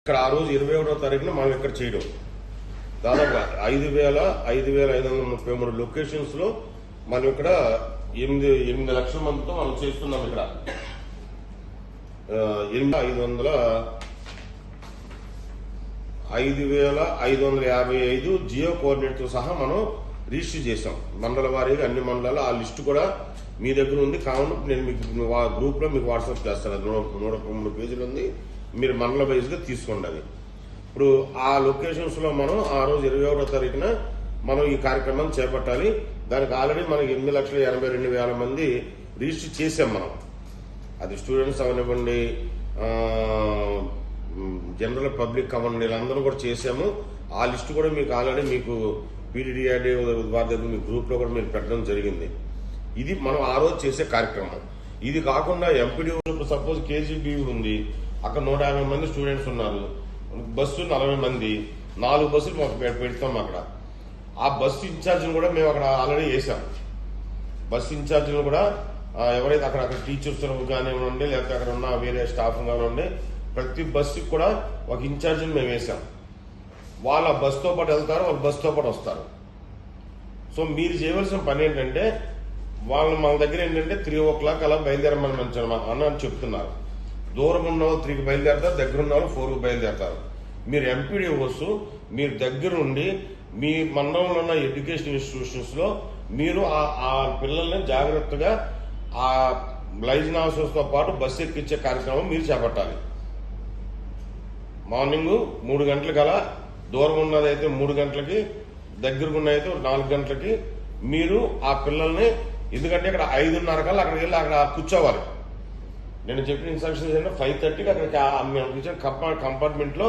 ఇక్కడ ఆ రోజు ఇరవై ఒకటో తారీఖున మనం ఇక్కడ చేయడం. దాదాపు ఐదు వేల ఐదు వేల ఐదు వందల ముప్పై మూడు లొకేషన్స్లో మనం ఇక్కడ ఎనిమిది ఎనిమిది లక్షల మందితో మనం చేస్తున్నాం ఇక్కడ. ఎనిమిది ఐదు వందల ఐదు వేల ఐదు వందల యాభై ఐదు జియో కోఆర్డినేట్తో సహా మనం రిజిస్టర్ చేసాం మండల వారీగా అన్ని మండలాలు ఆ లిస్టు కూడా మీ దగ్గర ఉంది. కావున నేను మీకు వా- గ్రూప్లో మీకు వాట్సాప్ చేస్తాను. నూట నూట మూడు పేజీలు ఉంది. మీరు మండల బేస్గా తీసుకోండి అది. ఇప్పుడు ఆ లొకేషన్స్లో మనం ఆ రోజు ఇరవై ఒకటో తారీఖున మనం ఈ కార్యక్రమాన్ని చేపట్టాలి. దానికి ఆల్రెడీ మనకి ఎనిమిది లక్షల ఎనభై రెండు వేల మంది రిజిస్టర్ చేసాం మనం. అది స్టూడెంట్స్ అవనివ్వండి జనరల్ పబ్లిక్ అవ్వండి వీళ్ళందరూ కూడా చేసాము. ఆ లిస్ట్ కూడా మీకు ఆల్రెడీ మీకు పీడీడీఆర్డీ వారి దగ్గర మీ గ్రూప్లో కూడా మీరు పెట్టడం జరిగింది. ఇది మనం ఆ రోజు చేసే కార్యక్రమం. ఇది కాకుండా ఎంపీడీ సపోజ్ కేజీబీ ఉంది. అక్కడ నూట యాభై మంది స్టూడెంట్స్ ఉన్నారు. బస్సు నలభై మంది. నాలుగు బస్సులు మాకు పెడతాం అక్కడ. ఆ బస్సు ఇన్ఛార్జ్ని కూడా మేము అక్కడ ఆల్రెడీ వేసాం బస్ ఇన్ఛార్జీలు కూడా ఎవరైతే అక్కడ అక్కడ టీచర్స్ కానివ్వండి లేకపోతే అక్కడ ఉన్న వేరే స్టాఫ్ కానివ్వండి ప్రతి బస్సుకి కూడా ఒక ఇన్ఛార్జ్ని మేము వేసాం వాళ్ళ బస్తో పాటు వెళ్తారు వాళ్ళు బస్తో పాటు వస్తారు. సో మీరు చేయవలసిన పని ఏంటంటే వాళ్ళు మన దగ్గర ఏంటంటే త్రీ ఓ క్లాక్ అలా బయలుదేరమని మంచి అన్న అని చెప్తున్నారు. దూరం ఉన్న వాళ్ళు త్రీకి బయలుదేరతారు దగ్గర ఉన్న వాళ్ళు ఫోర్కి బయలుదేరతారు. మీరు ఎంపీడీ వస్తు మీరు దగ్గర ఉండి మీ మండలంలో ఉన్న ఎడ్యుకేషన్ ఇన్స్టిట్యూషన్స్లో మీరు ఆ- ఆ పిల్లల్ని జాగ్రత్తగా ఆ లైజన్ హౌసెస్తో పాటు బస్సు ఎక్కించే కార్యక్రమం మీరు చేపట్టాలి. మార్నింగ్ మూడు గంటల కల దూరం ఉన్నదైతే మూడు గంటలకి దగ్గరకు ఉన్నదైతే నాలుగు గంటలకి మీరు ఆ పిల్లల్ని ఎందుకంటే ఇక్కడ ఐదున్నర కల్లా అక్కడికి వెళ్ళి అక్కడ కూర్చోవాలి. నేను చెప్పిన ఇన్స్ట్రక్షన్స్ ఏంటంటే ఫైవ్ థర్టీకి అక్కడ ఆ- మేము కంపార్ట్మెంట్లో